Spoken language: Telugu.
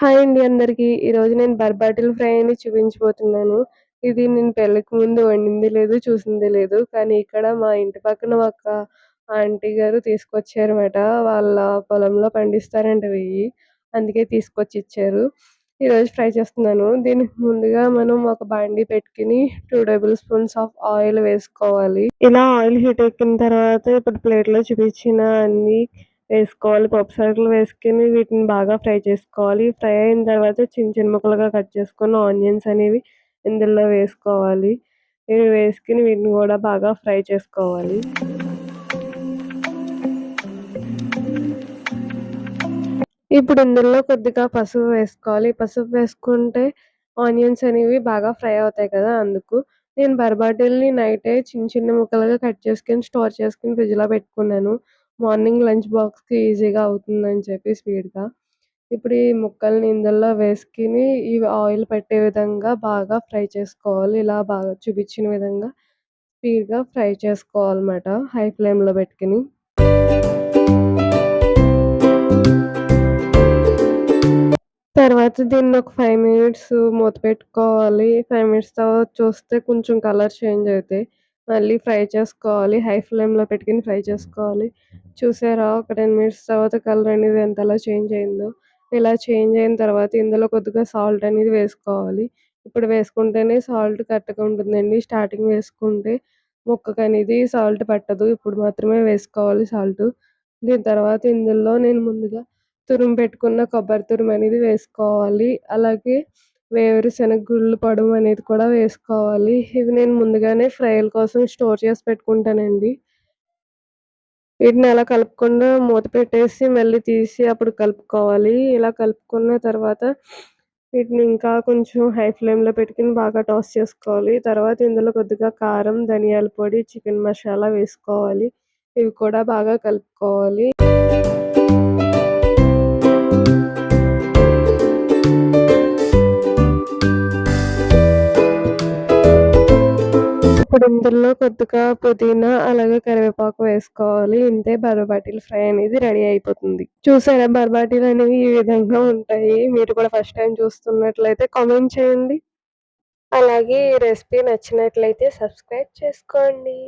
హాయ్ అండి అందరికీ. ఈరోజు నేను బర్బాటిల్ ఫ్రై అని చూపించబోతున్నాను. ఇది నేను పెళ్ళికి ముందు వండింది లేదు చూసింది లేదు. కానీ ఇక్కడ మా ఇంటి పక్కన ఒక ఆంటీ గారు తీసుకొచ్చారన్నమాట. వాళ్ళ పొలంలో పండిస్తారంట వెయ్యి. అందుకే తీసుకొచ్చి ఇచ్చారు ఈరోజు ఫ్రై చేస్తున్నాను. దీనికి ముందుగా మనం ఒక బాండి పెట్టుకుని two tablespoons of oil వేసుకోవాలి. ఇలా ఆయిల్ హీట్ ఎక్కిన తర్వాత ఇప్పుడు ప్లేట్లో చూపించిన అన్ని వేసుకోవాలి పప్పు సరుకులు వేసుకుని వీటిని బాగా ఫ్రై చేసుకోవాలి. ఫ్రై అయిన తర్వాత చిన్న చిన్న ముక్కలుగా కట్ చేసుకున్న ఆనియన్స్ అనేవి ఇందులో వేసుకోవాలి. ఇవి వేసుకుని వీటిని కూడా బాగా ఫ్రై చేసుకోవాలి. ఇప్పుడు ఇందులో కొద్దిగా పసుపు వేసుకోవాలి. పసుపు వేసుకుంటే ఆనియన్స్ అనేవి బాగా ఫ్రై అవుతాయి కదా అందుకు నేను బర్బాటిల్ని నైటే చిన్న చిన్న ముక్కలుగా కట్ చేసుకుని స్టోర్ చేసుకుని ఫ్రిడ్జ్లో పెట్టుకున్నాను. మార్నింగ్ లంచ్ బాక్స్కి ఈజీగా అవుతుందని చెప్పి స్పీడ్గా. ఇప్పుడు ఈ ముక్కల్ని ఇందులో వేసుకుని ఈ ఆయిల్ పట్టే విధంగా బాగా ఫ్రై చేసుకోవాలి. ఇలా బాగా చూపించిన విధంగా స్పీడ్గా ఫ్రై చేసుకోవాలన్నమాట హై ఫ్లేమ్లో పెట్టుకుని. తర్వాత దీన్ని ఒక ఫైవ్ మినిట్స్ మూత పెట్టుకోవాలి. ఫైవ్ మినిట్స్ తర్వాత చూస్తే కొంచెం కలర్ చేంజ్ అవుతాయి. మళ్ళీ ఫ్రై చేసుకోవాలి. హై ఫ్లేమ్లో పెట్టుకుని ఫ్రై చేసుకోవాలి. చూసారా? ఒక టెన్ మినిట్స్ తర్వాత కలర్ అనేది ఎంతలా చేంజ్ అయిందో. ఇలా చేంజ్ అయిన తర్వాత ఇందులో కొద్దిగా సాల్ట్ అనేది వేసుకోవాలి. ఇప్పుడు వేసుకుంటేనే సాల్ట్ కరెక్ట్గా ఉంటుందండి. స్టార్టింగ్ వేసుకుంటే ముక్కకు అనేది సాల్ట్ పట్టదు. ఇప్పుడు మాత్రమే వేసుకోవాలి సాల్ట్. దీని తర్వాత ఇందులో నేను ముందుగా తురుము పెట్టుకున్న కొబ్బరి తురుము అనేది వేసుకోవాలి. అలాగే వేరుశనగ గుళ్ళు పొడవు అనేది కూడా వేసుకోవాలి. ఇవి నేను ముందుగానే ఫ్రైల కోసం స్టోర్ చేసి పెట్టుకుంటానండి. వీటిని అలా కలుపుకుండా మూత పెట్టేసి మళ్ళీ తీసి అప్పుడు కలుపుకోవాలి. ఇలా కలుపుకున్న తర్వాత వీటిని ఇంకా కొంచెం హై ఫ్లేమ్లో పెట్టుకుని బాగా టాస్ చేసుకోవాలి. తర్వాత ఇందులో కొద్దిగా కారం ధనియాల పొడి చికెన్ మసాలా వేసుకోవాలి. ఇవి కూడా బాగా కలుపుకోవాలి. ఇప్పుడు ఇందులో కొద్దిగా పుదీనా అలాగే కరివేపాకు వేసుకోవాలి. ఇంతే బర్బాటిల్ ఫ్రై అనేది రెడీ అయిపోతుంది. చూసారా? బర్బాటిల్ అనేవి ఈ విధంగా ఉంటాయి. మీరు కూడా ఫస్ట్ టైం చూస్తున్నట్లయితే కామెంట్ చేయండి. అలాగే ఈ రెసిపీ నచ్చినట్లయితే సబ్స్క్రైబ్ చేసుకోండి.